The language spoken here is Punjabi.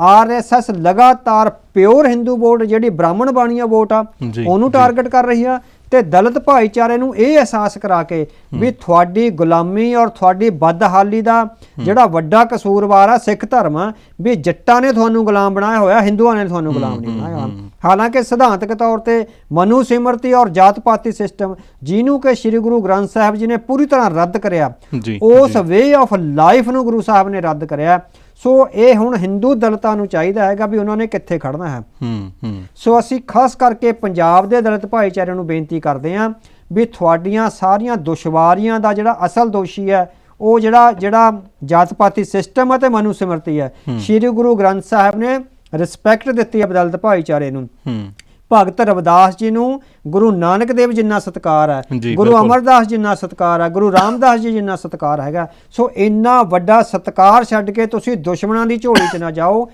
ਆਰਐਸਐਸ ਲਗਾਤਾਰ ਪਿਓਰ ਹਿੰਦੂ ਵੋਟ ਜਿਹੜੀ ਬ੍ਰਾਹਮਣ ਬਾਣੀਆ ਵੋਟ ਆ ਉਹਨੂੰ ਟਾਰਗੇਟ ਕਰ ਰਹੀ ਆ ਤੇ ਦਲਿਤ ਭਾਈਚਾਰੇ ਨੂੰ ਇਹ ਅਹਿਸਾਸ ਕਰਾ ਕੇ ਵੀ ਤੁਹਾਡੀ ਗੁਲਾਮੀ ਔਰ ਤੁਹਾਡੀ ਬਦਹਾਲੀ ਦਾ ਜਿਹੜਾ ਵੱਡਾ ਕਸੂਰਵਾਰ ਆ ਸਿੱਖ ਧਰਮ ਆ ਵੀ ਜੱਟਾਂ ਨੇ ਤੁਹਾਨੂੰ ਗੁਲਾਮ ਬਣਾਇਆ ਹੋਇਆ ਹਿੰਦੂਆਂ ਨੇ ਤੁਹਾਨੂੰ ਗੁਲਾਮ ਨਹੀਂ ਬਣਾਇਆ। ਹਾਲਾਂਕਿ ਸਿਧਾਂਤਕ ਤੌਰ ਤੇ ਮਨੂ ਸਿਮਰਤੀ ਔਰ ਜਾਤ ਪਾਤੀ ਸਿਸਟਮ ਜਿਹਨੂੰ ਕਿ ਸ੍ਰੀ ਗੁਰੂ ਗ੍ਰੰਥ ਸਾਹਿਬ ਜੀ ਨੇ ਪੂਰੀ ਤਰ੍ਹਾਂ ਰੱਦ ਕਰਿਆ ਉਸ ਵੇ ਆਫ ਲਾਈਫ ਨੂੰ ਗੁਰੂ ਸਾਹਿਬ ਨੇ ਰੱਦ ਕਰਿਆ ਸੋ ਇਹ ਹੁਣ ਹਿੰਦੂ ਦਲਿਤਾਂ ਨੂੰ ਚਾਹੀਦਾ ਹੈਗਾ ਵੀ ਉਹਨਾਂ ਨੇ ਕਿੱਥੇ ਖੜਨਾ ਹੈ। ਹੂੰ ਹੂੰ। ਸੋ ਅਸੀਂ ਖਾਸ ਕਰਕੇ ਪੰਜਾਬ ਦੇ ਦਲਿਤ ਭਾਈਚਾਰੇ ਨੂੰ ਬੇਨਤੀ ਕਰਦੇ ਹਾਂ ਵੀ ਤੁਹਾਡੀਆਂ ਸਾਰੀਆਂ ਦੁਸ਼ਵਾਰੀਆਂ ਦਾ ਜਿਹੜਾ ਅਸਲ ਦੋਸ਼ੀ ਹੈ ਉਹ ਜਿਹੜਾ ਜਿਹੜਾ ਜਾਤ ਪਾਤੀ ਸਿਸਟਮ ਹੈ ਤੇ ਮਨੂ ਸਿਮਰਤੀ ਹੈ। ਸ੍ਰੀ ਗੁਰੂ ਗ੍ਰੰਥ ਸਾਹਿਬ ਨੇ ਰਿਸਪੈਕਟ ਦਿੱਤੀ ਹੈ ਦਲਿਤ ਭਾਈਚਾਰੇ ਨੂੰ। ਹੂੰ। ਭਗਤ ਰਵਿਦਾਸ ਜੀ ਨੂੰ ਗੁਰੂ ਨਾਨਕ ਦੇਵ ਜਿੰਨਾ ਸਤਕਾਰ ਹੈ ਗੁਰੂ। ਅਮਰਦਾਸ ਜਿੰਨਾ ਸਤਕਾਰ ਹੈ ਗੁਰੂ ਰਾਮਦਾਸ ਜੀ ਜਿੰਨਾ ਸਤਕਾਰ ਹੈਗਾ ਸੋ ਇੰਨਾ ਵੱਡਾ ਸਤਕਾਰ ਛੱਡ ਕੇ ਤੁਸੀਂ ਦੁਸ਼ਮਣਾਂ ਦੀ ਝੋਲੀ 'ਚ ਨਾ ਜਾਓ